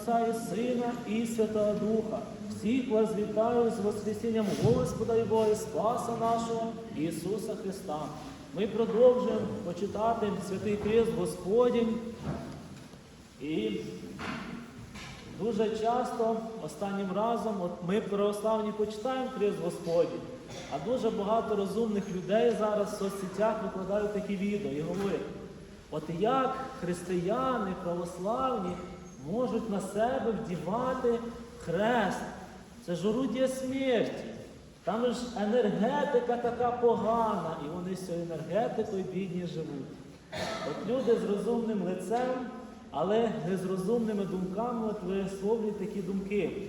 Отця і Сина і Святого Духа. Всіх вас вітаю з Воскресінням Господа і Бога і Спаса нашого Ісуса Христа. Ми продовжуємо почитати Святий Христ Господень. І дуже часто останнім разом от ми православні почитаємо Христ Господень, а дуже багато розумних людей зараз в соцсетях викладають такі відео і говорять, от як християни православні можуть на себе вдівати хрест. Це ж орудія смерті. Там ж енергетика така погана, і вони з цією енергетикою бідні живуть. От люди з розумним лицем, але не з розумними думками от висловлюють такі думки.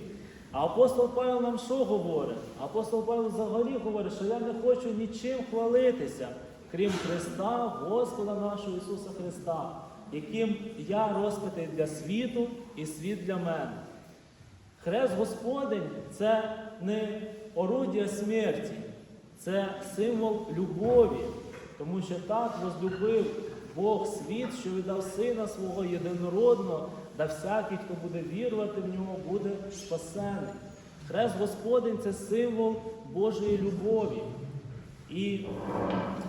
А апостол Павло нам що говорить? Апостол Павло взагалі говорить, що я не хочу нічим хвалитися, крім Христа, Господа нашого Ісуса Христа, яким я розпитий для світу і світ для мене. Хрест Господень це не орудія смерті, це символ любові, тому що так возлюбив Бог світ, що віддав Сина свого єдинородного, да всякий, хто буде вірувати в нього, буде спасений. Хрест Господень це символ Божої любові. І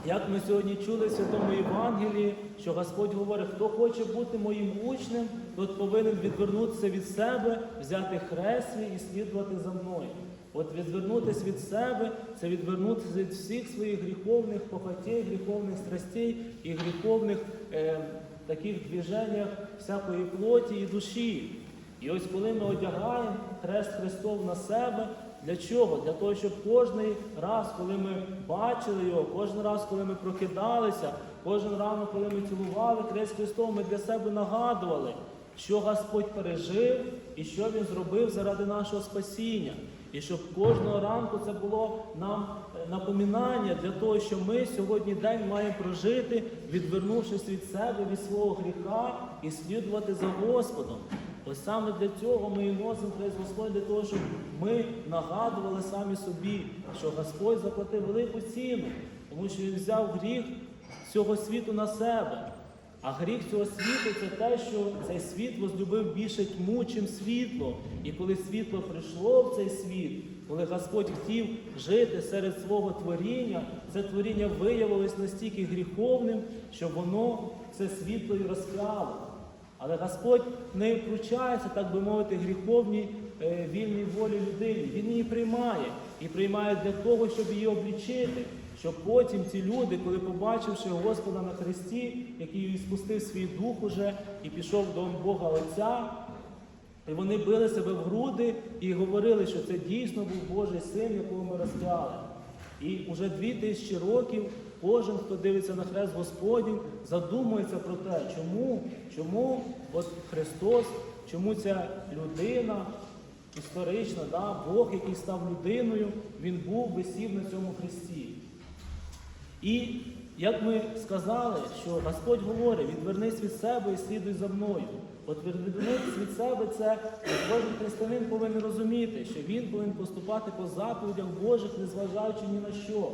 як ми сьогодні чули в Святому Євангелії, що Господь говорить, хто хоче бути моїм учнем, тот повинен відвернутися від себе, взяти хрест і слідувати за мною. От відвернутися від себе це відвернутися від всіх своїх гріховних похотей, гріховних страстей і гріховних е, таких движеннях всякої плоті і душі. І ось коли ми одягаємо хрест Христов на себе, для чого? Для того, щоб кожен раз, коли ми бачили його, кожен раз, коли ми прокидалися, кожен ранок, коли ми цілували хрест Христов, ми для себе нагадували, що Господь пережив і що Він зробив заради нашого спасіння. І щоб кожного ранку це було нам е, напоминання для того, що ми сьогодні день маємо прожити, відвернувшись від себе, від свого гріха і слідувати за Господом. Ось саме для цього ми і носимо Хрест Господь, для того, щоб ми нагадували самі собі, що Господь заплатив велику ціну, тому що Він взяв гріх цього світу на себе. А гріх цього світу це те, що цей світ возлюбив більше тьму, чим світло. І коли світло прийшло в цей світ, коли Господь хотів жити серед свого творіння, це творіння виявилось настільки гріховним, що воно це світло і розп'яло. Але Господь не втручається, так би мовити, гріховній е, вільній волі людини. Він її приймає і приймає для того, щоб її облічити, щоб потім ці люди, коли побачивши Господа на Христі, який спустив свій дух уже і пішов до Бога Отця, і вони били себе в груди і говорили, що це дійсно був Божий син, якого ми розп'яли. І вже дві тисячі років кожен, хто дивиться на хрест Господній, задумується про те, чому, чому от Христос, чому ця людина історична, да, Бог, який став людиною, він був висів на цьому хресті. І як ми сказали, що Господь говорить, відвернись від себе і слідуй за мною. От відвернутися від себе це кожен християнин повинен розуміти, що він повинен поступати по заповідях Божих, незважаючи ні на що.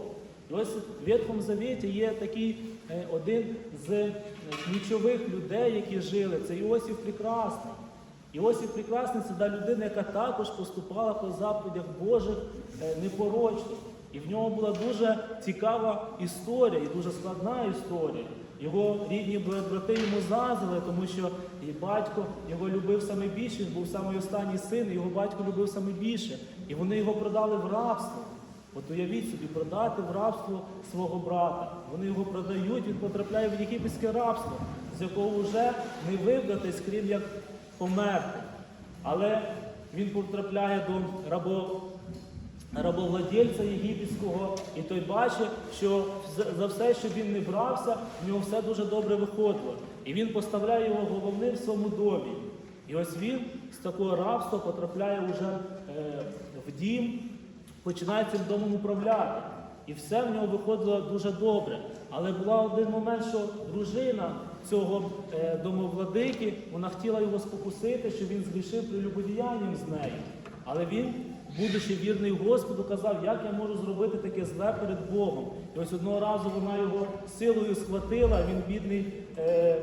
І ось в Ветхому Завіті є такий е, один з е, ключових людей, які жили, це Іосиф Прекрасний. Іосиф Прекрасний це та людина, яка також поступала по заповідях Божих е, непорочно. І в нього була дуже цікава історія і дуже складна історія. Його рідні брати йому зазили, тому що і батько його любив саме більше, він був самий останній син, і його батько любив саме більше. І вони його продали в рабство. От уявіть собі, продати в рабство свого брата. Вони його продають, він потрапляє в єгипетське рабство, з якого вже не вибратись, крім як померти. Але він потрапляє до рабо рабовладельця єгипетського, і той бачить, що за все, що він не брався, в нього все дуже добре виходило. І він поставляє його головним в своєму домі. І ось він з такого рабства потрапляє вже е, в дім, починає цим домом управляти. І все в нього виходило дуже добре. Але була один момент, що дружина цього е, домовладики, вона хотіла його спокусити, що він згрішив прелюбодіянням з нею. Але він, будучи вірний Господу, казав, як я можу зробити таке зле перед Богом. І ось одного разу вона його силою схватила, він, бідний, е,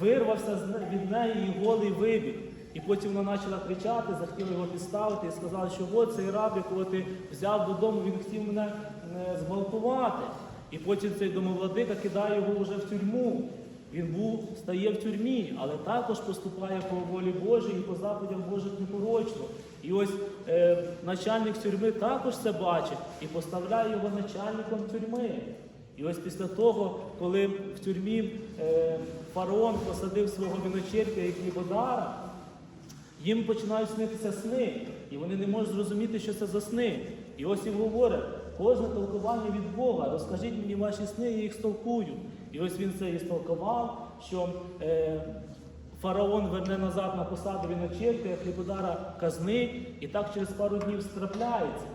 вирвався від неї і голий вибіг. І потім вона почала кричати, захотіла його підставити і сказала, що от цей раб, якого ти взяв додому, він хотів мене е, зґвалтувати. І потім цей домовладика кидає його вже в тюрму. Він був, стає в тюрмі, але також поступає по волі Божій і по заповідям Божих непорочно. І ось е, начальник тюрми також це бачить і поставляє його начальником тюрми. І ось після того, коли в тюрмі е, фараон посадив свого виночерпя і хлібодара, їм починають снитися сни, і вони не можуть зрозуміти, що це за сни. І ось їм говорить, кожне толкування від Бога, розкажіть мені ваші сни, я їх столкую. І ось він це і столкував, що е, фараон верне назад на посаду виночерпя, хлібодара казни, і так через пару днів страпляється.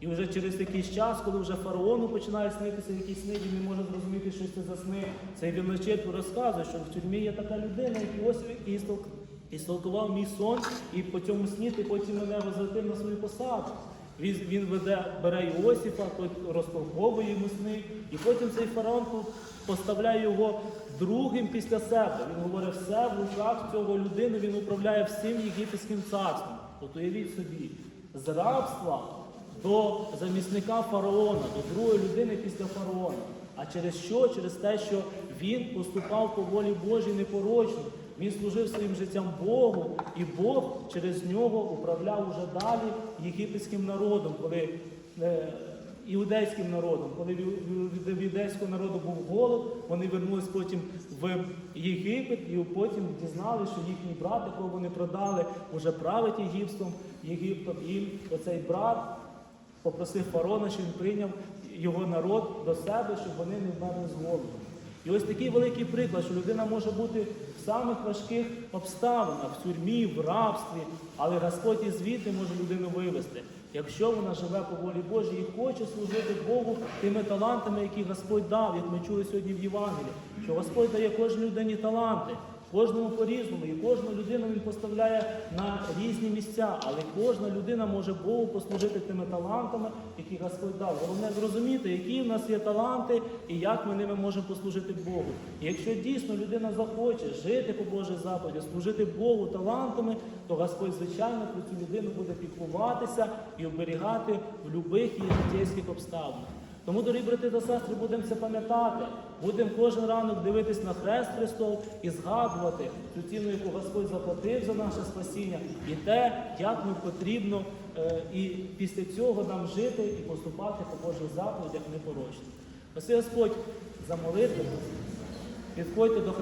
І вже через якийсь час, коли вже фараону починає снитися якісь сни, він не може зрозуміти, що це за сни. Цей віночерпі розказує, що в тюрмі є така людина, який ось і столк- і столкував мій сон, і по цьому сні ти потім мене возвратив на свою посаду. Він, він веде, бере Іосифа, розтолковує йому сни, і потім цей фараон поставляє його другим після себе. Він говорить, все в руках цього людини, він управляє всім єгипетським царством. От уявіть собі, з рабства до замісника фараона, до другої людини після фараона. А через що? Через те, що він поступав по волі Божій непорочно. Він служив своїм життям Богу, і Бог через нього управляв уже далі єгипетським народом, коли е, іудейським народом, коли в іудейського народу був голод, вони вернулись потім в Єгипет, і потім дізналися, що їхній брат, якого вони продали, уже править Єгиптом, Єгиптом. І оцей брат попросив фарона, щоб він прийняв його народ до себе, щоб вони не вмерли з голоду. І ось такий великий приклад, що людина може бути в самих важких обставинах, в тюрмі, в рабстві, але Господь і звідти може людину вивести, якщо вона живе по волі Божій і хоче служити Богу тими талантами, які Господь дав, як ми чули сьогодні в Євангелії, що Господь дає кожній людині таланти. Кожному по-різному, і кожну людину він поставляє на різні місця, але кожна людина може Богу послужити тими талантами, які Господь дав. Головне зрозуміти, які в нас є таланти і як ми ними можемо послужити Богу. І якщо дійсно людина захоче жити по Божій заповіді, служити Богу талантами, то Господь, звичайно, про цю людину буде піклуватися і оберігати в будь-яких її життєвських обставинах. Тому, дорогі брати та сестри, будемо це пам'ятати. Будемо кожен ранок дивитись на хрест Христов і згадувати цю ціну, яку Господь заплатив за наше спасіння, і те, як нам потрібно е, і після цього нам жити і поступати по Божих заповідях непорочно. Оси Господь за молитву, підходьте до Христа.